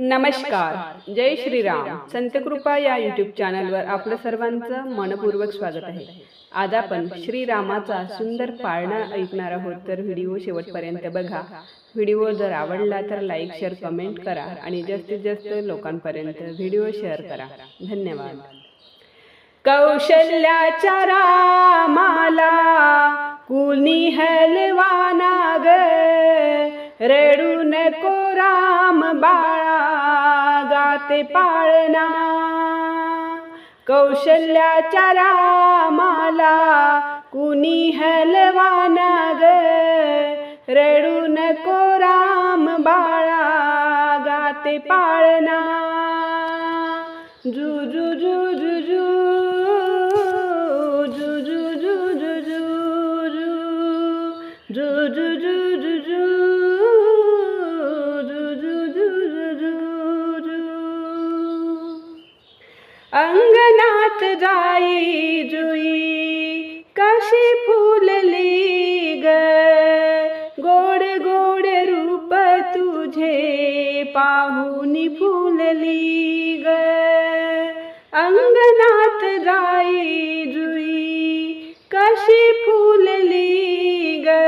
नमस्कार. जय श्रीराम. संतकृपा या यूट्यूब चॅनलवर आपलं सर्वांचं मनपूर्वक स्वागत आहे. आज आपण श्रीरामाचा सुंदर पाळणा ऐकणार आहोत. तर व्हिडिओ शेवटपर्यंत बघा. व्हिडिओ जर आवडला तर लाईक शेअर कमेंट करा आणि जास्तीत जास्त लोकांपर्यंत व्हिडिओ शेअर करा. धन्यवाद. कौशल्याच्या रामाला कुणी हलवाना ग रडू नको राम बाळ. ते पाळणा. कौशल्याच्या रामाला कुणी हलवाना ग? रडू नको राम बाळा गाते पाळणा. जुजू अंगणात जाई जुई कशी फुलली ग गोड गोड रूप तुझे पाहुनी फुलली ग अंगणात जाई जुई कशी फुलली ग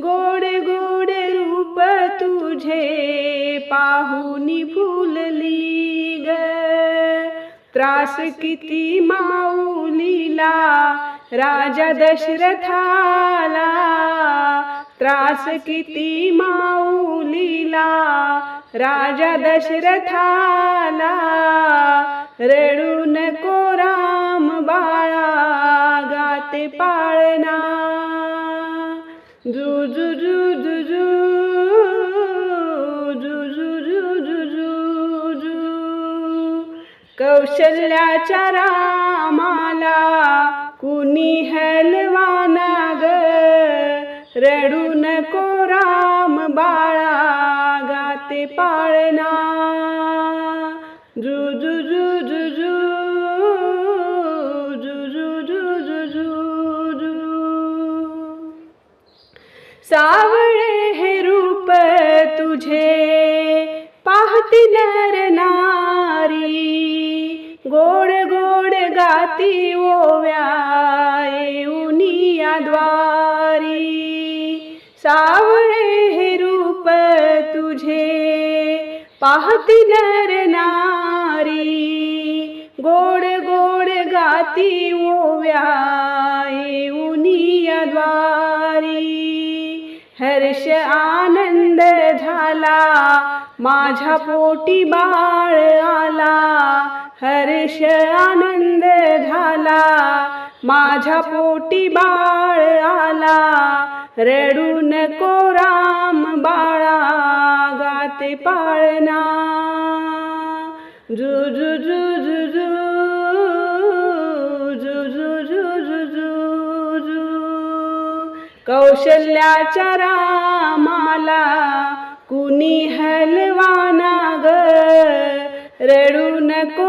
गोड गोड रूप तुझे पाहुनी फुलली ग त्रास किती माऊलीला राजा दशरथाला. त्रास किती माऊलीला राजा दशरथाला. रडू नको राम बाळा गाते पाळणा. जुजू जुजू कौशल्याच्या रामाला कुणी हलवान ग रडू नको राम बाळा गाते पाळना जुजू जुजू जुजू जुजू जुजू सावळे हे रूप तुझे पाहती नरना गाती ओव्या येऊनिया द्वारी. सावळे हे रूप तुझे पाहती नर नारी. गोड गोड गाती ओव्या येऊनिया द्वारी. हर्ष आनंद झाला माझ्या पोटी बाळ आला. अतिशय आनंद झाला माझ्या पोटी बाळ आला रडू नको राम बाळा गाते पाळणा जु जु जु जु जु जु जु जु जु जु जु कौशल्याच्या रामाला कुणी हलवाना ग रडू नको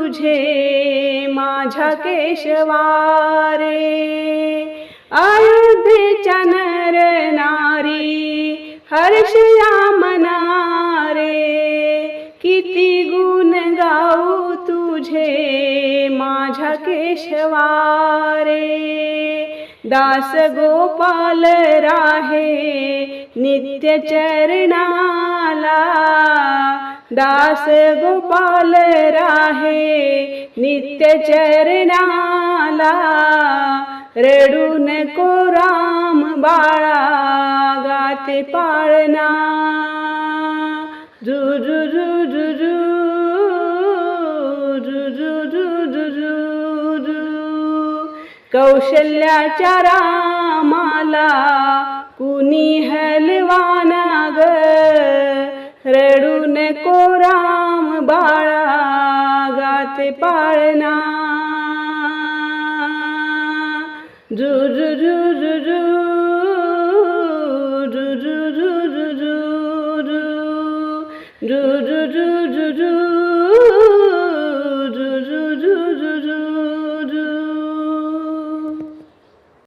तुझे माझ्या केशवारे. अयोध्येच्या नर नारी हर्षया मनारे किती गुण गाऊ तुझे माझ्या केशवारे. दास गोपाल राहे नित्य चरणाला. दास गोपाल राहे नित्य चरणाला रडून को राम बाळा गाते पाळणा जुजू जुजू कौशल्याच्या रामाला कुणी हलवाना ग રડું ને કોરામ બાળા ગાતે પાળના જુ જુ જુ જુ જુ જુ જુ જુ જુ જુ જુ જુ